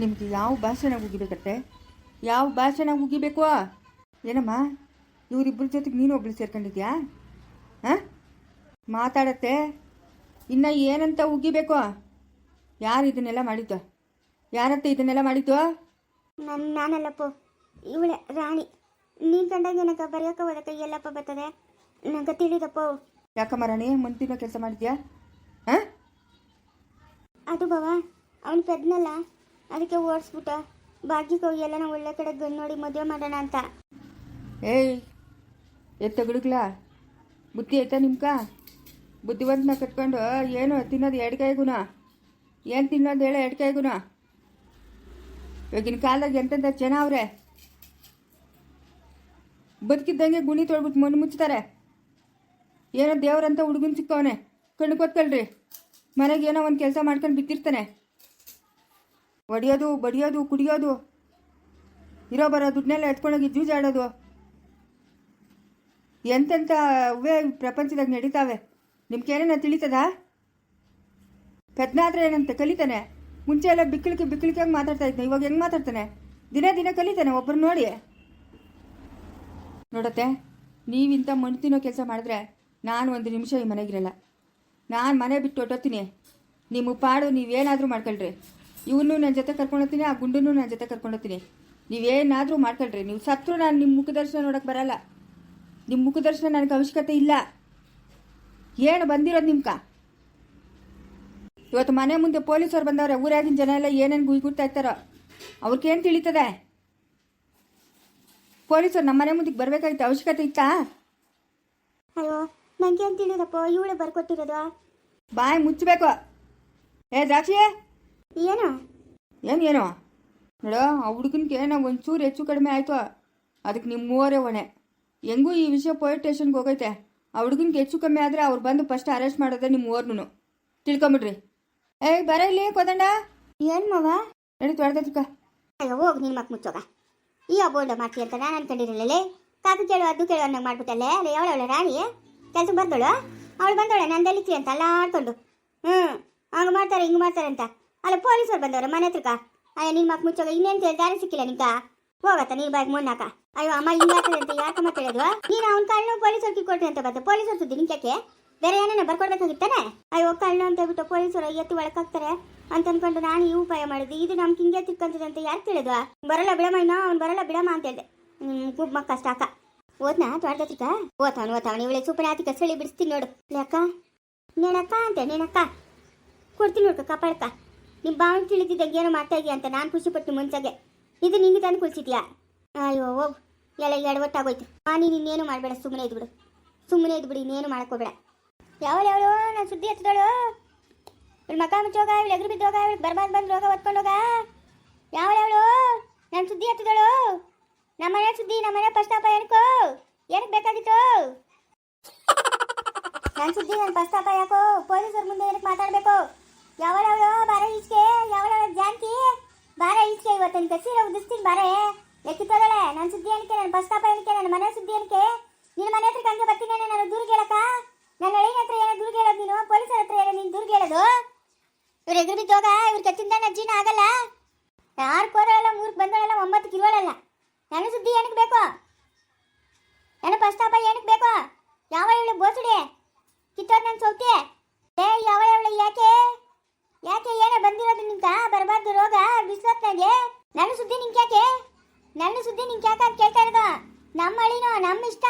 ನಿಮ್ಗೆ ಯಾವ ಭಾಷೆನ ಉಗಿಬೇಕತ್ತೆ ಯಾವ ಭಾಷೆನ ಉಗಿಬೇಕು ಏನಮ್ಮ ಇವರಿಬ್ಬರ ಜೊತೆಗೆ ನೀನು ಒಬ್ಳು ಸೇರ್ಕೊಂಡಿದ್ಯಾ? ಹಾಂ? ಮಾತಾಡತ್ತೆ? ಇನ್ನು ಏನಂತ ಉಗಿಬೇಕು? ಯಾರು ಇದನ್ನೆಲ್ಲ ಮಾಡಿದ್ದು? ಯಾರತ್ತೆ ಇದನ್ನೆಲ್ಲ ಮಾಡಿದ್ದು? ನನ್ನ ನಾನಲ್ಲಪ್ಪ ಇವಳೆ ರಾಣಿ. ನೀನ್ ಕಂಡಾಗ ನನಗೆ ಬರೆಯೋಕೆ ಓದಕ್ಕೆ ಎಲ್ಲಪ್ಪ ಬರ್ತದೆ? ನಂಗೆ ತಿಳಿದಪ್ಪ. ಯಾಕಮ್ಮ ರಾಣಿ ಮುಂದಿನ ಕೆಲಸ ಮಾಡಿದ್ಯಾ? ಹಾಂ? ಅದು ಬಾವ ಅವನು ಪೆದ್ನಲ್ಲ. ಅದಕ್ಕೆ ಓಡಿಸ್ಬಿಟ್ಟ ಎಲ್ಲ ನಾವು ಒಳ್ಳೆ ಕಡೆ ಗಂಡು ನೋಡಿ ಮದುವೆ ಮಾಡೋಣ ಅಂತ. ಏಯ್, ಎತ್ತ ಗುಡುಗ್ಲ? ಬುದ್ಧಿ ಐತಾ ನಿಮ್ಕ? ಬುದ್ಧಿವಂತನ ಕಟ್ಕೊಂಡು ಏನು ತಿನ್ನೋದು ಎಡ್ಕಾಯಿಗುನ ಏನು ತಿನ್ನೋದು ಹೇಳ ಎಡ್ಕಾಯಿಗುನ ಇವಾಗಿನ ಕಾಲದಾಗ ಎಂತೆಂಥ ಜನ ಅವ್ರೆ? ಬದುಕಿದ್ದಂಗೆ ಗುಣಿ ತೊಳ್ಬಿಟ್ಟು ಮಣ್ಣು ಮುಚ್ತಾರೆ. ಏನೋ ದೇವ್ರಂತ ಹುಡುಗನ್ ಸಿಕ್ಕವನೆ ಕಣ್ಣು ಕೊತ್ಕೊಳ್ರಿ. ಮನೆಗೆ ಏನೋ ಒಂದು ಕೆಲಸ ಮಾಡ್ಕೊಂಡು ಬಿದ್ದಿರ್ತಾನೆ. ಹೊಡಿಯೋದು ಬಡಿಯೋದು, ಕುಡಿಯೋದು. ಇರೋ ಬರೋ ದುಡ್ಡನ್ನೆಲ್ಲ ಎತ್ಕೊಂಡೋಗಿ ಜೂಜಾಡೋದು. ಎಂತೆಂಥ ಅವೇ ಪ್ರಪಂಚದಾಗ ನಡೀತಾವೆ? ನಿಮ್ಗೇನೇನ ತಿಳಿತದ? ಪೆದ್ನಾದ್ರೆ ಏನಂತ ಕಲಿತಾನೆ? ಮುಂಚೆ ಎಲ್ಲ ಬಿಕ್ಕಳಿಕೆ ಹಂಗೆ ಮಾತಾಡ್ತಾ ಇವಾಗ ಹೆಂಗೆ ಮಾತಾಡ್ತಾನೆ? ದಿನ ದಿನ ಕಲಿತಾನೆ ಒಬ್ಬರು ನೋಡಿ. ನೋಡತ್ತೆ ನೀವಿಂಥ ಮಣ್ಣು ತಿನ್ನೋ ಕೆಲಸ ಮಾಡಿದ್ರೆ ನಾನು ಒಂದು ನಿಮಿಷ ಈ ಮನೆಗಿರಲ್ಲ ನಾನು ಮನೆ ಬಿಟ್ಟು ಹೊಟ್ಟೋತೀನಿ ನಿಮ್ಮ ಪಾಡು ನೀವೇನಾದರೂ ಮಾಡ್ಕೊಳ್ರಿ. ಇವನು ನನ್ನ ಜೊತೆ ಕರ್ಕೊಂಡೋಗ್ತೀನಿ ಆ ಗುಂಡನ್ನು ನನ್ನ ಜೊತೆ ಕರ್ಕೊಂಡೋಗ್ತೀನಿ. ನೀವೇನಾದರೂ ಮಾಡ್ಕೊಳ್ರಿ ನೀವು ಸತ್ರು ನಾನು ನಿಮ್ಮ ಮುಖದರ್ಶನ ನೋಡೋಕೆ ಬರಲ್ಲ. ನಿಮ್ಮ ಮುಖದರ್ಶನ ನನಗೆ ಅವಶ್ಯಕತೆ ಇಲ್ಲ. ಏನು ಬಂದಿರೋದು ನಿಮ್ಕ? ಇವತ್ತು ಮನೆ ಮುಂದೆ ಪೊಲೀಸರು ಬಂದವ್ರೆ ಊರಾಗಿನ ಜನ ಎಲ್ಲ ಏನೇನು ಗುಯ್ಗುಡ್ತಾ ಇರ್ತಾರೋ ಅವ್ರಿಗೇನು ತಿಳಿತದೆ? ಪೊಲೀಸರು ನಮ್ಮ ಮನೆ ಮುಂದಕ್ಕೆ ಬರಬೇಕಾಗಿತ್ತು ಅವಶ್ಯಕತೆ ಇತ್ತಾ? ಅಯ್ಯೋ ನನಗೆ ಏನು ತಿಳಿದಪ್ಪ ಇವಳೆ ಬರ್ಕೊಟ್ಟಿರೋದು? ಬಾಯಿ ಮುಚ್ಚಬೇಕು ಏ ದ್ರಾಕ್ಷಿ ಏನು? ಏನು ಏನು? ನೋಡ ಆ ಹುಡುಗನಿಗೆ ನಾವು ಒಂಚೂರು ಹೆಚ್ಚು ಕಡಿಮೆ ಆಯಿತು. ಅದಕ್ಕೆ ನಿಮ್ಮ ಮೂವರೇ ಹೊಣೆ. ಹೆಂಗೂ ಈ ವಿಷಯ ಪೊಲೀಸ್ ಸ್ಟೇಷನ್ಗೆ ಹೋಗೈತೆ. ಆ ಹುಡುಗನಿಗೆ ಹೆಚ್ಚು ಕಮ್ಮಿ ಆದರೆ ಅವ್ರು ಬಂದು ಫಸ್ಟ್ ಅರೆಸ್ಟ್ ಮಾಡೋದೇ ನಿಮ್ಮ ಮೂವರ್ನು ತಿಳ್ಕೊಂಬಿಡ್ರಿ. ಏಯ್ ಬರ ಇಲ್ಲಿ ಕೋದಂಡ ಏನು ಮಾವ? ನಡಿ ತೊಳ್ದಕ್ಕ ಅಯ್ಯೋ ಹೋಗಿ ನಿನ್ನ ಮಕ್ ಮುಚ್ಚೋಗ. ಈ ಅಬೋಲ್ಡ್ ಮಾಡ್ತೀಯ ಅಂತ ನಾನು ಅನ್ಕೊಂಡಿರಲಿಲ್ಲ ಕಾಕು ಕೇಳು ಅದು ಕೇಳು ಅನ್ನಂಗೆ ಮಾಡ್ಬಿಟ್ಟಲ್ಲೇ. ಅಲ್ಲ ಅವಳ ರಾಣಿ? ಕೆಲ್ಸಕ್ಕೆ ಬಂದಳು ಅವಳು ಬಂದವಳೆ ನಂದಲ್ಲಿತ್ತಿ ಅಂತ ಅಲ್ಲ ಆಡ್ಕೊಂಡು ಹ್ಞೂ ಹಂಗೆ ಮಾಡ್ತಾರೆ ಹಿಂಗೆ ಮಾಡ್ತಾರೆ ಅಂತ. ಅಲ್ಲ ಪೊಲೀಸರು ಬಂದವ್ರೆ, ಮನೆ ಹತ್ರಕ್ಕ? ಅಯ್ಯ ನಿನ್ನ ಮಕ್ ಮುಚ್ಚೋಗ, ಇನ್ನೇನು ಕೇಳಿ ದಾರಿ ಸಿಕ್ಕಿಲ್ಲ ನಿಂತ ಹೋಗತ್ತ ನೀನ್ ಬಾಯಿಗೆ ಮುನ್ನಾಕ ಅಯ್ಯೋ, ಅಮ್ಮ ಹಿಂಗಾಗ್ತದೆ ಅಂತ ಯಾಕಮ್ಮ ಕೇಳಿದ್ವ ನೀನು ಅವ್ನ ಪೊಲೀಸ್ ಪೊಲೀಸರು ಕೊಟ್ರಿ ಅಂತ ಬಂದೆ ಪೊಲೀಸರು ಸುದ್ದಿ ನಿಂಕ್ಯಾಕೆ ಬೇರೆ ಏನೇನ ಬರ್ಕೊಡ್ಬೇಕಾಗಿತ್ತಾನೆ ಅಯ್ಯೋ, ಕಳ್ಳು ಅಂತ ಹೇಳ್ಬಿಟ್ಟು ಪೊಲೀಸರು ಎತ್ತಿ ಒಳಕಾಗ್ತಾರೆ ಅಂತ ಅನ್ಕೊಂಡು ನಾನು ಈ ಉಪಾಯ ಮಾಡಿದ್ವಿ ಇದು ನಮ್ಗೆ ಹಿಂಗೆ ತಿಕ್ಕಂತದೆ ಅಂತ ಯಾರು ಕೇಳಿದ್ವ ಬರಲ್ಲ ಬಿಡಮ್ಮ ಇನ್ನ, ಅವ್ನು ಬರಲ್ಲ ಬಿಡಮ್ಮ ಅಂತ ಹೇಳ್ದೆ. ಗುಬ್ ಮಕ್ಕ ಕಷ್ಟ ಅಕ್ಕ ಓದ್ನಾ? ತ್ವಾಡ್ದತ್ರಿಕ ಓದ್ತಾವನು ಓದ್ತಾವನು. ಇವಳೆ ಸುಪನಾತಿಕ ಸಳಿ ಬಿಡಿಸ್ತೀನಿ ನೋಡು. ಲೆಕ್ಕ ನೇಣಕ್ಕ ಅಂತೆ, ನೇಣಕ್ಕ. ಕೊಡ್ತೀನಿ ನೋಡ್ಕ, ಕಪಾಳಕ್ಕ. ನಿಮ್ಮ ಭಾವನೆ ತಿಳಿದಿದ್ದಾಗ ಏನೋ ಇದೀಯ ಅಂತ ನಾನು ಖುಷಿಪಟ್ಟು ಮುಂಚಾಗೆ. ಇದು ನಿಂಗೆ ತಂದು ಕುಳಿಸಿದ್ಯಾ ಅಯ್ಯೋ ಹೋಗ್ ಎಲ್ಲ ಎಡವಟ್ಟಾಗೋಯ್ತು ಆ, ನೀನು ಇನ್ನೇನು ಮಾಡಬೇಡ ಸುಮ್ಮನೆ ಇದ್ಬಿಡು. ಸುಮ್ಮನೆ ಇದ್ಬಿಡಿ, ಇನ್ನೇನು ಮಾಡ್ಕೋಬೇಡ ಯಾವಳು ಯಾವಳು, ನಾನು ಸುದ್ದಿ ಎತ್ತದಳು? ಇವಳು ಮಕ ಮುಚ್ಚೋಗ, ಇವಳು ಎದುರು ಬಿದ್ದೋಗ, ಇವಳು ಬರ್ಬಾರ್ದು ಬಂದು ರೋಗ ಹೊತ್ಕೊಂಡೋಗ? ಯಾವಳು ಯಾವಳು? ನಾನು ಸುದ್ದಿ ಎತ್ತದಳು? ನಮ್ಮ ಸುದ್ದಿ, ನಮ್ಮ ಮನೆ ಪ್ರಸ್ತಾಪ ಏನಕ್ಕೋ? ಏನಕ್ಕೆ ಬೇಕಾಗಿತ್ತು? ನನ್ನ ಸುದ್ದಿ ನನ್ನ ಪ್ರಸ್ತಾಪ ಯಾಕೋ? ಪೊಲೀಸರ ಮುಂದೆ ಏನಕ್ಕೆ ಮಾತಾಡಬೇಕು? ಯಾವಳ ಅವಳು ಬಾರ ಈಚೆಗೆ ಯಾವ ಜಾನ್ಕಿ ಬಾರ ಈಚೆಗೆ ಇವತ್ತು ನಿನ್ ಸೀರೆ ಉದಿಸ್ತೀನಿ ಬಾರೆ ಎಕ್ಕಿತ್ತೋದಳೆ ನನ್ನ ಸುದ್ದಿ ಏನಕ್ಕೆ ನನ್ನ ಬಸ್ ಸ್ಟಾಪ್ ಏನಕ್ಕೆ ನನ್ನ ಮನೆ ಸುದ್ದಿ ಏನಕ್ಕೆ? ನಿನ್ನ ಮನೆ ಹತ್ರಕ್ಕೆ ಹಂಗೆ ಬರ್ತೀನಿ ನಾನು ದೂರ ಹೇಳಕ್ಕ? ನನ್ನ ಹಳಿನ ಹತ್ರ ಏನೋ ದೂರ ಹೇಳೋದು ನೀನು? ಪೊಲೀಸರ ಹತ್ರ ಏನೋ ನೀನು ದೂರ ಹೇಳೋದು? ಇವ್ರು ಎದುರು ಬಿದ್ದೋಗ ಇವ್ರ ಕತ್ತಿಂದ ನನ್ನ ಆಗಲ್ಲ? ಯಾರು ಕೋರಲ್ಲ ಮೂರ್ಕ್ ಬಂದವಳೆಲ್ಲ ಒಂಬತ್ತು ಕಿರುವಳಲ್ಲ ನನ್ನ ಸುದ್ದಿ ಏನಕ್ಕೆ ಬೇಕು ನನ್ನ ಪ್ರಸ್ತಾಪ ಏನಕ್ಕೆ ಬೇಕು ಯಾವ ಇವಳು ಬೋಸುಡಿ ಕಿತ್ತೋದ್ ನನ್ನ ಸೌತಿ ಏ ಯಾವ ಇವಳು ಯಾಕೆ ಯಾಕೆ ಏನೋ ಬಂದಿರೋದು ನಿಂತ ಬರಬಾರ್ದು ರೋಗ ಬಿಸ್ಲತ್ನಾಗೆ ನನ್ನ ಸುದ್ದಿ ನಿಂಗೆ ಯಾಕೆ ನನ್ನ ಸುದ್ದಿ ನಿಂಗೆ ಯಾಕೆ ಅಂತ ಕೇಳ್ತಾ ಇರೋದು ನಮ್ಮ ಹಳಿನೋ ನಮ್ಮ ಇಷ್ಟ.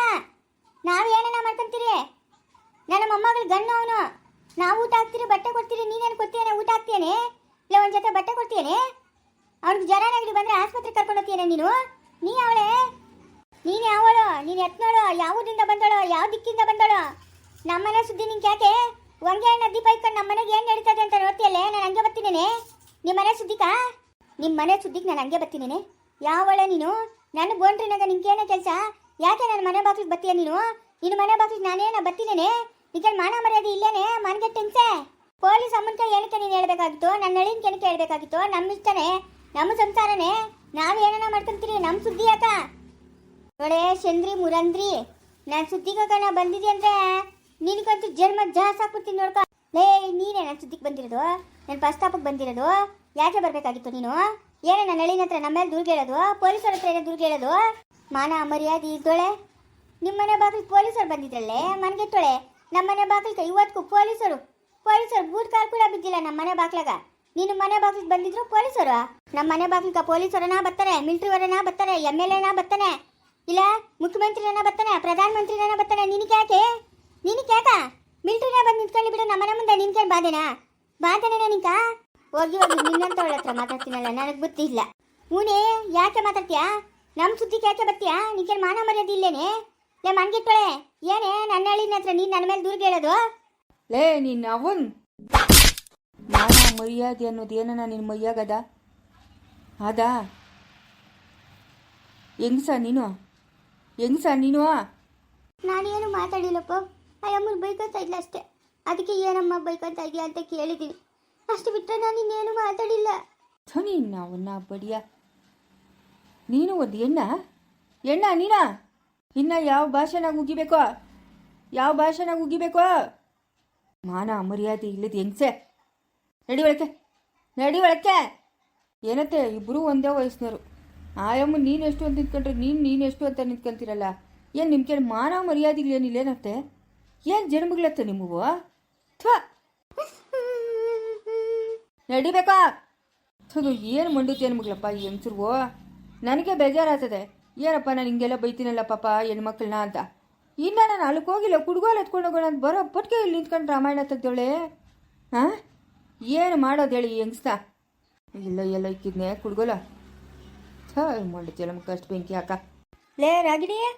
ನಾವು ಏನೇನ ಮಾಡ್ಕೊಂತೀರಿ? ನನ್ನ ಮೊಮ್ಮಗಳು ಗಣ್ಣು ಅವನು. ನಾವು ಊಟ ಹಾಕ್ತೀರಿ, ಬಟ್ಟೆ ಕೊಡ್ತೀರಿ, ನೀನೇನು ಕೊಡ್ತೀಯನೆ ಊಟ ಹಾಕ್ತೀಯನೆ? ಇಲ್ಲ, ಒಂದು ಜೊತೆ ಬಟ್ಟೆ ಕೊಡ್ತೀಯನೆ? ಅವ್ರಿಗೆ ಜ್ವರ ನೆಗಡಿ ಬಂದರೆ ಆಸ್ಪತ್ರೆಗೆ ಕರ್ಕೊಂಡು ಹೋಗ್ತೀಯನೆ ನೀನು? ನೀ ಅವಳೆ ನೀನು ಯಾವಳು? ನೀನು ಎತ್ನೋಳು ಯಾವುದರಿಂದ ಬಂದಳು? ಯಾವ ದಿಕ್ಕಿಂದ ಬಂದಳು? ನಮ್ಮನೆ ಸುದ್ದಿ ನಿಂಗೆ ಯಾಕೆ? ಒಂಗೆ ಹಣ್ಣು ದೀಪ ಇಟ್ಕೊಂಡು ನಮ್ಮ ಮನೆಗೆ ಏನು ನಡೀತದೆ ಅಂತ ನೋಡ್ತೀಯಲ್ಲೇ? ನಾನು ಹಂಗೆ ಬರ್ತೀನೇನೆ? ನಿಮ್ಮ ಮನೆ ಸುದ್ದಿಕಾ? ನಿಮ್ಮ ಮನೆ ಸುದ್ದಿಗೆ ನಾನು ಹಂಗೆ ಬರ್ತೀನೇನೆ? ಯಾವಳೆ ನೀನು? ನನ್ನ ನಿಂಗೆ ನಿಂಗೇನೇ ಕೆಲಸ? ಯಾಕೆ ನನ್ನ ಮನೆ ಬಾಗಿಲಿಗೆ ಬತ್ತೀಯ ನೀನು? ನಿನ್ನ ಮನೆ ಬಾಗಿಲಿಗೆ ನಾನೇನ ಬರ್ತೀನೇನೆ? ನಿಂಗೆ ಮಾನ ಮರ್ಯಾದೆ ಇಲ್ಲೇನೆ? ಮನ್ಗೆಟ್ಟ ಟೆನ್ಸೆ? ಪೊಲೀಸ್ ಅಮ್ಮನ ಏನಕ್ಕೆ ನೀನು ಹೇಳ್ಬೇಕಾಗಿತ್ತು? ನನ್ನ ನಳಿನ ಏನಕ್ಕೆ ಹೇಳ್ಬೇಕಾಗಿತ್ತು? ನಮ್ಮ ಇಷ್ಟನೇ? ನಮ್ಮ ಸಂಸಾರನೇ? ನಾವು ಏನೇನ ಮಾಡ್ಕೊಂತೀರಿ? ನಮ್ಮ ಸುದ್ದಿ ಯಾಕ ನೋಡೇ ಚಂದ್ರಿ ಮುರಂದ್ರಿ, ನಾನು ಸುದ್ದಿಗ ಕಣ ಬಂದಿದ್ದೆ ಅಂದ್ರೆ ನಿನಗಂತೂ ಜನ್ಮ ಜಾಸ್ ಹಾಕ್ಬಿಡ್ತೀನಿ ನೋಡ್ಕ. ಲೇ, ನೀನೇ ನನ್ನ ಸುದ್ದಿಗೆ ಬಂದಿರೋದು? ನನ್ನ ಪ್ರಸ್ತಾಪಕ್ಕೆ ಬಂದಿರೋದು? ಯಾಕೆ ಬರಬೇಕಾಗಿತ್ತು ನೀನು? ಏನೇ ನನ್ನ ಹಳ್ಳಿನ ಹತ್ರ ನಮ್ಮ ಮೇಲೆ ದುರ್ಗ ಹೇಳೋದು ಪೊಲೀಸರ ಹತ್ರ ಏನೋ ದುರ್ಗ ಹೇಳೋದು ಮಾನ ಮರ್ಯಾದೆ ಇದ್ದೋಳೆ. ನಿಮ್ಮ ಮನೆ ಬಾಗಿಲು ಪೊಲೀಸರು ಬಂದಿದ್ರಲ್ಲೇ? ಮನೆಗೆ ನಮ್ಮ ಮನೆ ಬಾಗಿಲ್ಗೆ ಇವತ್ತಿಗೂ ಪೊಲೀಸರು. ಪೊಲೀಸರು ಬೂಟ್ ಕಾರ್ ಕೂಡ ಬಿದ್ದಿಲ್ಲ ನಮ್ಮ ಮನೆ ಬಾಗ್ಲಾಗ. ನೀನು ಮನೆ ಬಾಗಿಲಿಗೆ ಬಂದಿದ್ರು ಪೊಲೀಸರು? ನಮ್ಮ ಮನೆ ಬಾಗಿಲ್ಗ ಪೊಲೀಸರನ ಬರ್ತಾರೆ ಮಿಲ್ಟ್ರಿವರನ ಬರ್ತಾರೆ ಎಂ ಎಲ್ ಎನ ಬರ್ತಾನೆ ಇಲ್ಲ ಮುಖ್ಯಮಂತ್ರಿನ ಬರ್ತಾನೆ ಪ್ರಧಾನ ಮಂತ್ರಿನ ಬರ್ತಾನೆ ನಿನಗೆ ಯಾಕೆ? ನಿನಗೆ ಯಾಕ? ಮಿಲ್ಟ್ರಿನ ಬಂದು ನಿಂತ್ಕೊಂಡು ಬಿಡು ನಮ್ಮನೆ ಮುಂದೆ ನಿನ್ಕೇನು ಬಾಧೆನಾ? ಬಾಧೆನೇನ ನಿನ್ಕ ಹೋಗಿ ಹೋಗಿ ನಿನ್ನಂತವಳ ಹತ್ರ ಮಾತಾಡ್ತೀನಲ್ಲ, ನನಗೆ ಗೊತ್ತಿಲ್ಲ ಹೂನೇ ಯಾಕೆ ಮಾತಾಡ್ತೀಯಾ? ನಮ್ಮ ಸುದ್ದಿ ಕೇಳ್ತಾ ಬರ್ತೀಯಾ? ನಿಂಗೆ ಮಾನ ಮರ್ಯಾದೆ ಇಲ್ಲೇನೆ? ಲೇ ಮನ್ಗಿಟ್ಟೋಳೆ ಏನೇ ನನ್ನ ಹಳ್ಳಿನ ಹತ್ರ ನೀನು ನನ್ನ ಮೇಲೆ ದೂರ ಹೇಳೋದು ಲೇ ನೀನ್ ಅವನ್? ಮಾನ ಮರ್ಯಾದೆ ಅನ್ನೋದು ಏನನ ನಿನ್ನ ಮೈಯಾಗದ? ಅದಾ ಹೆಂಗ್ಸ ನೀನು? ಹೆಂಗ್ಸ ನೀನು? ನಾನೇನು ಮಾತಾಡಿಲ್ಲಪ್ಪ. ಅಯ್ಯಮ್ಮ ಬೈಕಂತ ಇಲ್ಲ ಅಷ್ಟೇ. ಅದಕ್ಕೆ ಏನಮ್ಮ ಬೈಕಂತ ಇದೆಯಾ ಅಂತ ಕೇಳಿದ್ದೀನಿ ಅಷ್ಟು ಬಿಟ್ಟರೆ ನಾನು ಇನ್ನೇನು ಮಾತಾಡಿಲ್ಲ. ಥು ನೀನ್ ಅವನ್ನ ಬಡಿಯ. ನೀನು ಒಂದು ಎಣ್ಣ? ಎಣ್ಣ ನೀನ? ಇನ್ನ ಯಾವ ಭಾಷೆನಾಗ ಉಗಿಬೇಕೋ? ಯಾವ ಭಾಷೆನಾಗ ಉಗಿಬೇಕೋ? ಮಾನ ಮರ್ಯಾದೆ ಇಲ್ಲದ ಹೆಂಗ್ಸೆ? ನಡಿ ಒಳಕ್ಕೆ. ಏನತ್ತೆ ಇಬ್ಬರೂ ಒಂದೇ ವಯಸ್ಸಿನವರು. ಆಯಮ್ಮ, ನೀನು ಎಷ್ಟು ಅಂತ ನಿಂತ್ಕೊಂಡ್ರೆ ನೀನು ನೀನು ಎಷ್ಟು ಅಂತ ನಿಂತ್ಕೊಂತೀರಲ್ಲ? ಏನು ನಿಮ್ಮ ಕೇಳಿ ಮಾನ ಮರ್ಯಾದೆಗಳೇನಿಲ್ಲೇನತ್ತೆ ಏನು ಜನ್ಮಗಳತ್ತೆ ನಿಮಗೂ? ಥ್ವಾ ನಡಿಬೇಕಾ? ಥದು ಏನು ಮಂಡು ಜನ್ಮಗಳಪ್ಪ ಈ ಹೆಂಗಸ್ರಿಗೂ? ನನಗೆ ಬೇಜಾರಾಗ್ತದೆ. ಏನಪ್ಪ ನಾನು ಹಿಂಗೆಲ್ಲ ಬೈತೀನಲ್ಲ ಪಾಪ ಹೆಣ್ಮಕ್ಳನ್ನ ಅಂತ. ಇನ್ನು ನಾನು ಅಲ್ಲಿಗೆ ಹೋಗಿಲ್ಲ ಕುಡ್ಗೋಲ್ ಎತ್ಕೊಂಡು ಹೋಗೋಣ ಅಂತ ಬರೋ ಪಟ್ಕೆ ಇಲ್ಲಿ ನಿಂತ್ಕೊಂಡು ರಾಮಾಯಣ ತೆಗ್ದವಳೆ. ಹಾಂ? ಏನು ಮಾಡೋದು ಹೇಳಿ ಹೆಂಗ್ಸ್ತ ಇಲ್ಲ ಎಲ್ಲ ಇಕ್ಕಿದ್ನೆ ಕುಡ್ಗೋಲ. ಹಾಂ ಮಾಡಿದ್ಯಲ್ಲ ನಮ್ಗೆ ಅಷ್ಟು ಬೆಂಕಿ ಹಾಕ. ಲೇ ರಾಗಿಣಿಯೇ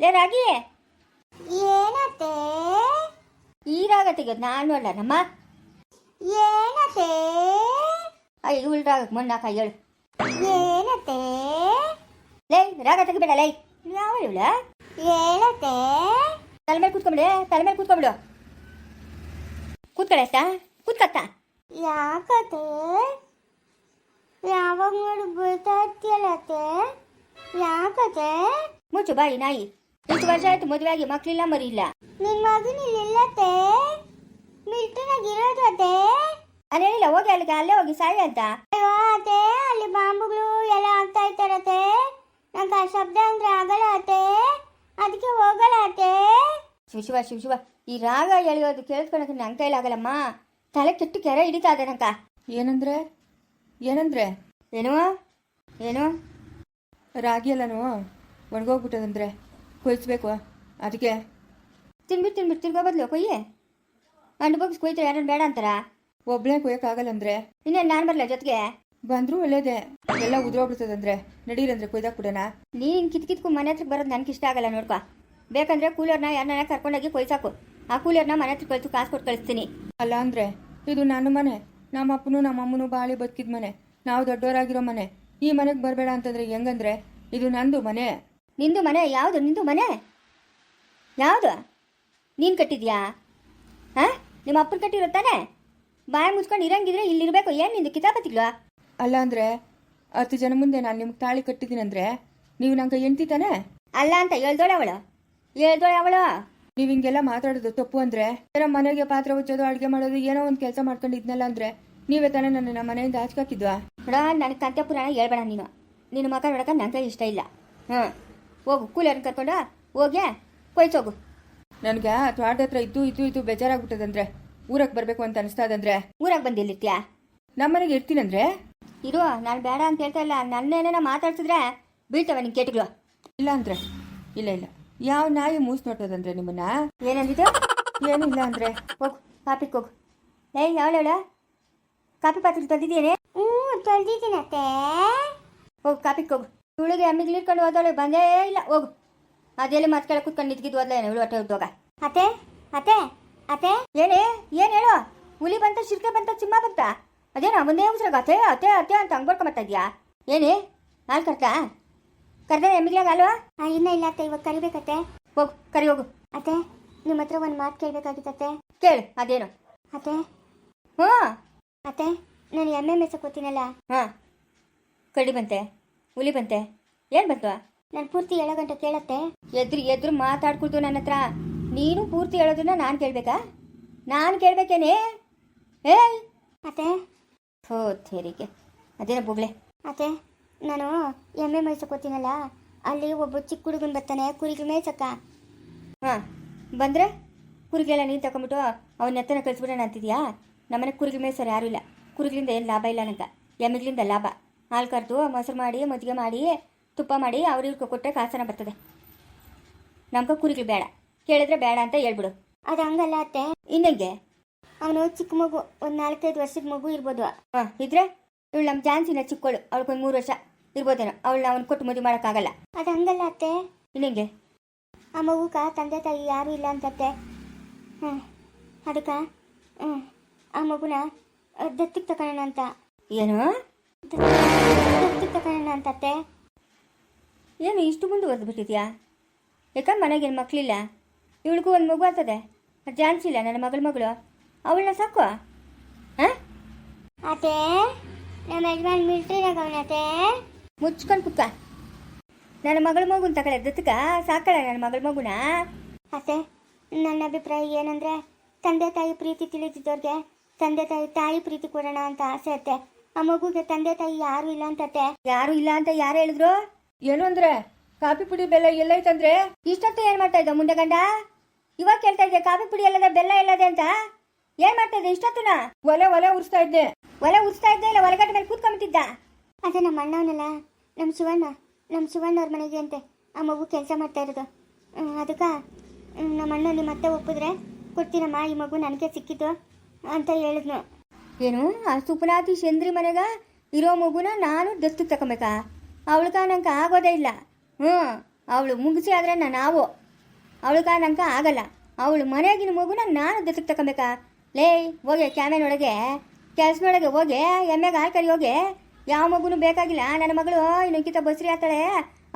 ಲೇ ರಾಗಿ. ಏನತ್ತೆ? ಈ ರಾಗ ತೆಗೆದು ನಾನು ಅಲ್ಲ ನಮ್ಮ. ಏನತ್ತೆ? ಅಯ್ಯ ಉಲ್ಟಾಗ ಮಣ್ಣಾಕ ಹೇಳು. ಏ ಹೇಳು ಏನತ್ತೆ ಲೇ ರಾಗ ತೆಗಿಬೇಡ ಲೈ ಯಾವ ಇವಳ? ಏನತ್ತೆ ತಲೆ ಮೇಲೆ ಕೂತ್ಕೊಂಬಿಡು ತಲೆ ಮೇಲೆ ಕೂತ್ಕೊಂಬಿಡು ಕೂತ್ಕೊಳ್ಳೆ ಅತ್ತ ಕೂತ್ಕತ್ತ. ಯಾಕತ್ತೆ? ಯಾವಾಗ ನೋಡಿ ಬೀಳ್ತಾ ಇರ್ತೀಯಲ್ಲತ್ತೆ ಯಾಕತ್ತೆ? ಮುಚ್ಚು ಬಾಯಿ ನಾಯಿ. ಎಷ್ಟು ವರ್ಷ ಆಯ್ತು ಮದುವೆ ಆಗಿ ಮಕ್ಳಿಲ್ಲ ಮರಿ ಇಲ್ಲ ನಿನ್ ಮಗನ ಇಲ್ಲತ್ತೆ ಮಿಲ್ಟನಾಗ ಇರೋದು ಹೇಳಿಲ್ಲ ಹೋಗಿ ಅಲ್ಲಿಗೆ ಅಲ್ಲೇ ಹೋಗಿ ಸಾಯಿ ಅಂತ. ಅಯ್ಯೋ ಅತ್ತೆ ಅಲ್ಲಿ ಬಾಂಬುಗಳು ಎಲ್ಲ ಆಗ್ತಾ ಇರ್ತಾರತ್ತೆ ನಂಗೆ ಆ ಶಬ್ದ ಅಂದ್ರೆ ಆಗಲ್ಲ ಅತ್ತೆ. ಅದಕ್ಕೆ ಹೋಗಲ್ಲ ಅತ್ತೆ. ಶಿವ ಶಿವ ಶಿವ ಶಿವ ಈ ರಾಗ ಎಳೆಯೋದು ಕೇಳಿಸ್ಕೊಳಕ್ಕೆ ನಂಗೆ ಕೈಲಾಗಲ್ಲಮ್ಮ ತಲೆ ಕೆಟ್ಟು ಕೆರೆ ಹಿಡಿತಾ ಇದೆ ನಂಕ ಏನಂದ್ರೆ? ಏನಂದ್ರೆ? ಏನು? ಏನು? ರಾಗಿ ಎಲ್ಲನೂ ಒಣಗೋಗ್ಬಿಟ್ಟದಂದ್ರೆ ಕೊಯ್ಸ್ಬೇಕು ಅದಕ್ಕೆ. ತಿನ್ಬಿಟ್ಟು ತಿನ್ಬಿಟ್ಟು ತಿರ್ಗೋ ಬದ್ಲು ಕೊಯ್ಯೆ. ಹಣ್ಣು ಬಗ್ಸ್ ಕೊಯ್ತಾರೆ ಯಾರನ್ನ ಬೇಡ ಅಂತಾರ? ಒಬ್ಳೆ ಕೊಯ್ಯಕ್ಕಾಗಲ್ಲ ಅಂದ್ರೆ? ಇನ್ನೇನು ನಾನು ಬರಲ್ಲ ಜೊತೆಗೆ? ಬಂದ್ರು ಒಳ್ಳೇದೆ. ಎಲ್ಲ ಉದ್ರೋಗ್ಬಿಡ್ತದಂದ್ರೆ. ನಡೀರಂದ್ರೆ ಕೊಯ್ದಾಕ್ಬಿಡೋಣ ನೀನು ಕಿತ್ ಕಿತ್ಕು ಮನೆ ಹತ್ರ ಬರೋದು ನನಗೆ ಇಷ್ಟ ಆಗಲ್ಲ ನೋಡ್ಕೊ. ಬೇಕಂದ್ರೆ ಕೂಲರ್ನ ಯಾರನ್ನ ಕರ್ಕೊಂಡೋಗಿ ಕೊಯ್ಸಾಕು ಆ ಕೂಲರ್ನ ಮನೆ ಹತ್ರ ಕಳಿಸು ಕಾಸು ಕೊಟ್ಟು ಕಳಿಸ್ತೀನಿ. ಅಲ್ಲ ಅಂದ್ರೆ? ಇದು ನನ್ನ ಮನೆ. ನಮ್ಮ ಅಪ್ಪನು ನಮ್ಮ ಅಮ್ಮನು ಬಾಳಿ ಬದುಕಿದ ಮನೆ. ನಾವು ದೊಡ್ಡವರಾಗಿರೋ ಮನೆ. ಈ ಮನೆಗೆ ಬರಬೇಡ ಅಂತಂದ್ರೆ ಹೆಂಗಂದ್ರೆ? ಇದು ನಂದು ಮನೆ. ನಿಂದು ಮನೆ ಯಾವುದು? ನಿಂದು ಮನೆ? ಯಾವುದು? ನೀನು ಕಟ್ಟಿದ್ಯಾ? ಹಾಂ? ನಿಮ್ಮ ಅಪ್ಪನ ಕಟ್ಟಿರೋ ತಾನೆ? ಬಾಯಿ ಮುಚ್ಕೊಂಡು ಇರಂಗಿದ್ರೆ ಇಲ್ಲಿರ್ಬೇಕು. ಏನು ನಿಂದು ಕಿತಾಪತಿಗಳು? ಅಲ್ಲ ಅಂದ್ರೆ ಹತ್ತು ಜನ ಮುಂದೆ ನಾನು ನಿಮ್ಗೆ ತಾಳಿ ಕಟ್ಟಿದ್ದೀನಂದ್ರೆ ನೀವು ನಂಗೆ ಹೆಂಡ್ತಿ ತಾನೆ? ಅಲ್ಲ ಅಂತ ಹೇಳ್ದೋಳೆ ಅವಳು. ಹೇಳ್ದೋಳೆ ಅವಳು. ನೀವು ಹಿಂಗೆಲ್ಲ ಮಾತಾಡೋದು ತಪ್ಪು ಅಂದ್ರೆ ಏನೋ ಮನೆಗೆ ಪಾತ್ರೆ ಉಚ್ಚೋದು ಅಡುಗೆ ಮಾಡೋದು ಏನೋ ಒಂದು ಕೆಲಸ ಮಾಡ್ಕೊಂಡು ಇದ್ನಲ್ಲ ಅಂದ್ರೆ ನೀವೇ ತಾನೇ ನನ್ನ ನಮ್ಮ ಮನೆಯಿಂದ ಹಾಕಿದ್ವಾ? ನೋಡ ನನಗೆ ಕಂತೆ ಪುರಾಣ ಹೇಳ್ಬೇಡ ನೀನು. ನಿನ್ನ ಮಕ್ಕ ನೋಡಕ ನನಗೆ ಇಷ್ಟ ಇಲ್ಲ. ಹಾಂ ಹೋಗು ಕೂಲರ್ನ ಕರ್ಕೊಂಡು ಹೋಗ್ಯಾ? ಕೊಯ್ಸೋಗು ನನಗೆ ತೋಟದ ಹತ್ರ ಇದ್ದು ಇದ್ದು ಇದ್ದು ಬೇಜಾರಾಗ್ಬಿಟ್ಟದಂದ್ರೆ ಊರಕ್ಕೆ ಬರಬೇಕು ಅಂತ ಅನಿಸ್ತಾದಂದ್ರೆ ಊರಾಗ ಬಂದಿಲ್ಲಿತ್ಯಾ ನಮ್ಮ ಮನೆಗೆ ಇರ್ತೀನಂದ್ರೆ ಇರು ನಾನು ಬೇಡ ಅಂತ ಹೇಳ್ತಾ ಇಲ್ಲ. ನನ್ನೇನೇನ ಮಾತಾಡ್ಸಿದ್ರೆ ಬೀಳ್ತವೆ ನಿನ್ ಕೇಟಗಳು. ಇಲ್ಲ ಅಂದ್ರೆ? ಇಲ್ಲ ಇಲ್ಲ. ಯಾವ ನಾಯಿ ಮೂಸ್ ನೋಡ್ತದಂದ್ರೆ ನಿಮ್ಮನ್ನ? ಏನಂದಿದ್ದು? ಏನು ಇಲ್ಲ ಅಂದ್ರೆ? ಹೋಗು ಕಾಪಿ ಹೋಗು. ಏಯ್ ಯಾವಳ ಕಾಪಿ ಪಾತ್ರೆ ತಂದಿದ್ದೀನಿ ಹ್ಞೂ ಅತ್ತೆ. ಹೋಗು ಕಾಪಿ ಹೋಗು. ಇವಳಿಗೆ ಅಮ್ಮಿಗೆ ಇಟ್ಕೊಂಡು ಹೋದವಳು ಬಂದೇ ಇಲ್ಲ. ಹೋಗು. ಅದೆಲ್ಲಿ ಮಾತು ಕುತ್ಕೊಂಡು ಕೂತ್ಕೊಂಡು ನಿಂತ್ಗಿದ್ದು ಹೋದ್ಲ ಇವಳು ಹೊಟ್ಟೆ ಉದ್ದೋಗ ಅತ್ತೆ ಅತ್ತೆ. ಅತ್ತೆ ಏನೇ ಏನ್ ಹೇಳು? ಹುಲಿ ಬಂತ ಶಿರ್ಕೆ ಬಂತ ಸಿಂಹ ಬಂತ? ಅದೇನೋ ಮುಂದೆ ಉಸಿರಾಗ ಅತ್ತೆ ಅತ್ತೆ ಅತ್ತೆ ಅಂತ ಹಂಗ್ ಬರ್ಕೊಂಬತ್ತಾ ಇದೆಯಾ ಏನೇ ಹಾಲು ಕರ್ಕ ಕರ್ದೇ ಎಮ್ಮಿಗ್ಲಾಗ ಅಲ್ವಾ ಇನ್ನ ಇಲ್ಲ ಅತ್ತೆ ಇವಾಗ ಕರಿಬೇಕತ್ತೆ. ಹೋಗು ಕರಿ ಹೋಗು. ಅತ್ತೆ ನಿಮ್ಮ ಹತ್ರ ಒಂದು ಮಾತು ಕೇಳಬೇಕಾಗಿತ್ತತ್ತೆ ಕೇಳು ಅದೇನು? ಅತ್ತೆ. ಹ್ಞೂ. ಅತ್ತೆ ನಾನು ಎಮ್ಮೆ ಕೂತೀನಲ್ಲ ಹಾಂ. ಕಡಿ ಬಂತೆ ಹುಲಿ ಬಂತೆ ಏನು ಬಂತು? ನಾನು ಪೂರ್ತಿ ಏಳು ಗಂಟೆ ಕೇಳತ್ತೆ. ಎದ್ರು ಎದ್ರು ಮಾತಾಡ್ಕೊಳ್ತು ನನ್ನ ಹತ್ರ ನೀನು ಪೂರ್ತಿ ಹೇಳೋದನ್ನ ನಾನು ಕೇಳಬೇಕಾ? ನಾನು ಕೇಳಬೇಕೇನೆ? ಏಯ್! ಅತ್ತೆ. ಹೋ ತೆರಿಗೆ. ಅದೇನೋ ಬುಗ್ಳೆ ಅತ್ತೆ ನಾನು ಎಮ್ಮೆ ಮೇಯ್ಸಕ್ಕೆ ಹೋಗ್ತೀನಲ್ಲ ಅಲ್ಲಿ ಒಬ್ಬ ಚಿಕ್ಕ ಹುಡುಗನ್ ಬರ್ತಾನೆ ಕುರಿಗೆ ಮೇಯ್ಸಕ್ಕ ಹಾಂ ಬಂದರೆ? ಕುರಿಗೆಲ್ಲ ನೀನು ತಗೊಂಬಿಟ್ಟು ಅವನ ಎತ್ತನ ಕಳಿಸ್ಬಿಡೋಣ ಅಂತಿದ್ಯಾ? ನಮ್ಮನೆ ಕುರಿಗೆ ಮೇಯ್ಸೋರು ಯಾರೂ ಇಲ್ಲ. ಕುರಿಗಳಿಂದ ಏನು ಲಾಭ ಇಲ್ಲ ನಂಗೆ. ಎಮ್ಮೆಗಳಿಂದ ಲಾಭ. ಹಾಲು ಕರೆದು ಮೊಸರು ಮಾಡಿ ಮಜ್ಜಿಗೆ ಮಾಡಿ ತುಪ್ಪ ಮಾಡಿ ಅವ್ರಿಗೆ ಕೊಟ್ಟರೆ ಕಾಸನ ಬರ್ತದೆ. ನಮ್ಗೆ ಕುರಿಗಳು ಬೇಡ. ಕೇಳಿದ್ರೆ ಬೇಡ ಅಂತ ಹೇಳ್ಬಿಡು. ಅದು ಹಂಗಲ್ಲ ಅತ್ತೆ. ಇನ್ನಂಗೆ ಅವನು ಚಿಕ್ಕ ಮಗು ಒಂದು ನಾಲ್ಕೈದು ವರ್ಷದ ಮಗು ಇರ್ಬೋದು. ಹಾಂ ಇದ್ರೆ? ಇವಳು ನಮ್ಮ ಜಾನ್ಸಿನ ಚಿಕ್ಕವಳು ಅವಳಿಗೊಂದು ಮೂರು ವರ್ಷ ಇರ್ಬೋದೇನೋ. ಅವಳನ್ನ ಅವ್ನು ಕೊಟ್ಟು ಮದುವೆ ಮಾಡೋಕ್ಕಾಗಲ್ಲ. ಅದು ಹಂಗಲ್ಲ ಅತ್ತೆ. ಇನ್ನಂಗೆ ಆ ಮಗುಕ ತಂದೆ ತಾಯಿ ಯಾರೂ ಇಲ್ಲ ಅಂತತ್ತೆ. ಹ್ಞೂ ಅದಕ್ಕೆ? ಹ್ಞೂ ಆ ಮಗುನ ದತ್ತಿಗೆ ತಗೊಳ್ಳೋಣ ಅಂತ. ಏನು? ದತ್ತಿಗೆ ತಗೊಳ್ಳೋಣ ಅಂತತ್ತೆ. ಏನು ಇಷ್ಟು ಮುಂದುವರೆದು ಬಿಟ್ಟಿದ್ಯಾ? ಯಾಕ ಮನೆಗೆ ಏನು ಮಕ್ಕಳಿಲ್ಲ ಇವಳಿಗೂ ಒಂದು ಮಗು ಆಗ್ತದೆ. ಜಾನ್ಸಿ ಇಲ್ಲ ನನ್ನ ಮಗಳ ಮಗಳು. ಅವಳನ್ನ ಸಾಕು ಹಾಂ? ಅತ್ತೆ ನಮ್ಮ ಯಜಮಾನ್ ಮುಚ್ಕೊಂಡು ಕುಕ್ಕ ನನ್ನ ಮಗಳ ಮಗುನ ತಗೊಳ್ಳೆ ದತ್ತಕ ಸಾಕಳ ನನ್ನ ಮಗಳ ಮಗುನ. ಅತ್ತೆ ನನ್ನ ಅಭಿಪ್ರಾಯ ಏನಂದ್ರೆ ತಂದೆ ತಾಯಿ ಪ್ರೀತಿ ತಿಳಿದಿದ್ದವ್ರಿಗೆ ತಂದೆ ತಾಯಿ ತಾಯಿ ಪ್ರೀತಿ ಕೊಡೋಣ ಅಂತ ಆಸೆ ಅತ್ತೆ. ಆ ಮಗುಗೆ ತಂದೆ ತಾಯಿ ಯಾರು ಇಲ್ಲ ಅಂತತ್ತೆ ಯಾರು ಇಲ್ಲ ಅಂತ ಯಾರು ಹೇಳಿದ್ರು? ಏನು ಅಂದ್ರೆ ಕಾಫಿ ಪುಡಿ ಬೆಲ್ಲ ಎಲ್ಲ ಐತಂದ್ರೆ ಇಷ್ಟೊತ್ತು ಏನು ಮಾಡ್ತಾ ಇದ್ದ ಮುಂದೆ ಗಂಡ? ಇವಾಗ ಕೇಳ್ತಾ ಇದ್ದೆ ಕಾಫಿ ಪುಡಿ ಎಲ್ಲದ ಬೆಲ್ಲ ಇಲ್ಲದೆ ಅಂತ? ಏನ್ ಮಾಡ್ತಾ ಇದ್ದೆ ಇಷ್ಟೊತ್ತುನ? ಒಲೆ ಒಲೆ ಉರಿಸ್ತಾ ಇದ್ದೆ. ಒಲೆ ಉರಿಸ್ತಾ ಇದ್ದೆ ಇಲ್ಲ ಒಲೆಗಟ್ಟ ಮೇಲೆ ಕೂತ್ಕೊಂಬಿಟ್ಟಿದ್ದ ಅದೇ ನಮ್ಮ ಅಣ್ಣವನಲ್ಲ ನಮ್ಮ ಶಿವಣ್ಣ ನಮ್ಮ ಶಿವಣ್ಣ ಅವ್ರ ಮನೆಗೆ ಅಂತೆ. ಆ ಮಗು ಕೆಲಸ ಮಾಡ್ತಾ ಇರೋದು. ಅದಕ್ಕೆ ನಮ್ಮ ಅಣ್ಣ ನಿಮ್ಮ ಮತ್ತೆ ಒಪ್ಪಿದ್ರೆ ಕೊಡ್ತೀನಮ್ಮ ಈ ಮಗು ನನಗೆ ಸಿಕ್ಕಿದ್ದು ಅಂತ ಹೇಳಿದ್ನು. ಏನು ಆ ಸುಪನಾತಿ ಚಂದ್ರಿ ಮನೆಗ ಇರೋ ಮಗುನ ನಾನು ದತ್ತು ತಗೊಬೇಕಾ? ಅವಳ್ಗ ನಂಗೆ ಆಗೋದೇ ಇಲ್ಲ. ಹ್ಞೂ ಅವಳು ಮುಗಿಸಿ ನಾನು ನಾವು. ಅವಳ್ಗ ನಂಗೆ ಆಗಲ್ಲ. ಅವಳು ಮನೆಯಾಗಿನ ಮಗುನ ನಾನು ದತ್ತಕ್ಕೆ ತಗೊಬೇಕಾ ಲೇ ಹೋಗಿ ಕ್ಯಾಮೆನೊಳಗೆ ಕೆಲಸನೊಳಗೆ ಹೋಗಿ ಎಮ್ಮೆಗೆ ಹಾಲು ಕರಿ ಹೋಗಿ. ಯಾವ ಮಗುನು ಬೇಕಾಗಿಲ್ಲ. ನನ್ನ ಮಗಳು ಇನ್ನೊಂಕಿತ ಬಸ್ರಿ ಆತಾಳೆ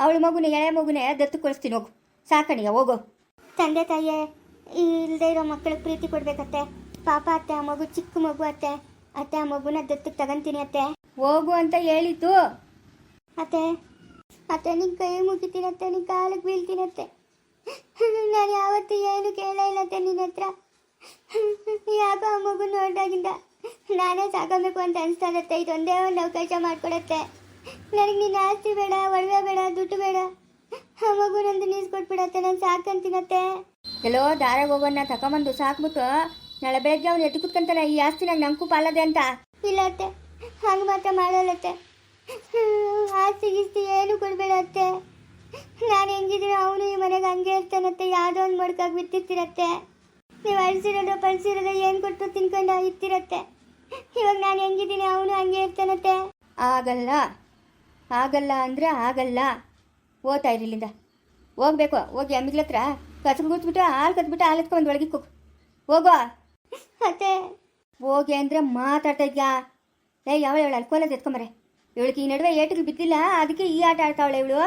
ಅವಳ ಮಗುನ ಎಳೆ ಮಗುನೇ ದತ್ತು ಕೊಡಿಸ್ತೀನಿ ಹೋಗು. ಸಾಕಣಿಗೆ ಹೋಗು. ತಂದೆ ತಾಯಿಯೇ ಇಲ್ಲದೆ ಇರೋ ಮಕ್ಕಳಿಗೆ ಪ್ರೀತಿ ಕೊಡ್ಬೇಕತ್ತೆ. ಪಾಪ ಅತ್ತೆ ಆ ಮಗು ಚಿಕ್ಕ ಮಗು ಅತ್ತೆ. ಅತ್ತೆ ಆ ಮಗುನ ದತ್ತಕ್ಕೆ ತಗೊಂತೀನಿ ಅತ್ತೆ. ಹೋಗು ಅಂತ ಹೇಳಿತು. ಅತ್ತೆ ಅತ್ತೆ ನಿನ್ ಕೈ ಮುಗಿತೀನತ್ತೆ ನಿನ್ ಕಾಲಿಗೆ ಬೀಳ್ತೀನತ್ತೆ ನಾನು ಯಾವತ್ತೂ ಏನು ಕೇಳ ಇಲ್ಲತ್ತೆ ನಿನ್ನ ಹತ್ರ. ಯಾಕೋ ಆ ಮಗು ನೋಡ್ದಾಗಿಂದ ನಾನೇ ಸಾಕಬೇಕು ಅಂತ ಅನಿಸ್ತಾ ಇರತ್ತೆ ಇದೊಂದೇ ಒಂದು ಅವಕಾಶ ಮಾಡಿಕೊಡತ್ತೆ. ನನಗೆ ನಿನ್ನ ಆಸ್ತಿ ಬೇಡ, ಒಡವೆ ಬೇಡ, ದುಡ್ಡು ಬೇಡ. ಆ ಮಗು ನಂದು ನೀಸ್ಕೊಟ್ಬಿಡತ್ತೆ ನಾನು ಸಾಕಂತೀನತ್ತೆ ಎಲ್ಲೋ ದಾರಾಗ ಹೋಗೋಣ ತಗೊಂಬಂದು ಸಾಕ್ಬಿಟ್ಟು ನಾಳೆ ಬೆಳಗ್ಗೆ ಅವ್ನು ಎದ್ದು ಕುತ್ಕೊಂತಾನೆ ಈ ಆಸ್ತಿ ನಂಗೆ ನಂಕು ಪಾಲದೆ ಅಂತ. ಇಲ್ಲ ಅತ್ತೆ, ಹಂಗೆ ಮಾತ್ರ ಮಾಡಲ್ಲತ್ತೆ ಆಸ್ತಿ, ಗಿಸ್ತಿ ಏನು ಕೊಡಬೇಡ ಅತ್ತೆ. ನಾನು ಹೆಂಗಿದ್ರೆ ಅವನು ಈ ಮನೆಗೆ ಹಂಗೆ ಇರ್ತಾನತ್ತೆ ಯಾವುದೋ ಒಂದು ಮಡ್ಕಾಗಿ ಬಿತ್ತಿರ್ತಿರತ್ತೆ ನೀವು ಅಳಿಸಿರೋದು ಪಳಿಸಿರೋದು ಏನು ಕೊಟ್ಟು ತಿನ್ಕೊಂಡು ಇರ್ತಿರತ್ತೆ ಇವಾಗ ನಾನು ಹೆಂಗಿದ್ದೀನಿ ಅವನು ಹಂಗೆ ಇರ್ತಾನತ್ತೆ ಆಗಲ್ಲ ಆಗಲ್ಲ ಅಂದರೆ ಆಗಲ್ಲ. ಓದ್ತಾ ಇರಲಿಲ್ಲ ಹೋಗ್ಬೇಕು ಹೋಗಿ ಅಮ್ಮಿಗ್ಲ ಹತ್ರ. ಕಸಬು ಕೂತ್ಬಿಟ್ಟು ಹಾಲು ಕತ್ಬಿಟ್ಟು ಹಾಲು ಎತ್ಕೊಂಡು ಒಳಗೆ ಕುಕ್ ಹೋಗೋ ಮತ್ತೆ? ಹೋಗಿ ಅಂದರೆ ಮಾತಾಡ್ತಾ ಇದ್ಯಾ? ಏ ಯಾವ ಇವಳು ಅಲ್ಕೋಲದ ಎತ್ಕೊಂಬರೆ ಇವಳಿಗೆ ಈ ನಡುವೆ ಏಟಿಗೆ ಬಿದ್ದಿಲ್ಲ ಅದಕ್ಕೆ ಈ ಆಟ ಆಡ್ತಾವಳೆ ಇವಳು.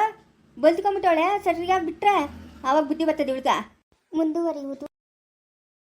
ಬಲ್ತ್ಕೊಂಬಿಟ್ಟವಳೆ ಸರಿಯಾಗಿ ಬಿಟ್ರೆ ಅವಾಗ ಬುದ್ಧಿ ಬರ್ತದೆ ಹುಡುಗ ಮುಂದುವರಿಯುವುದು.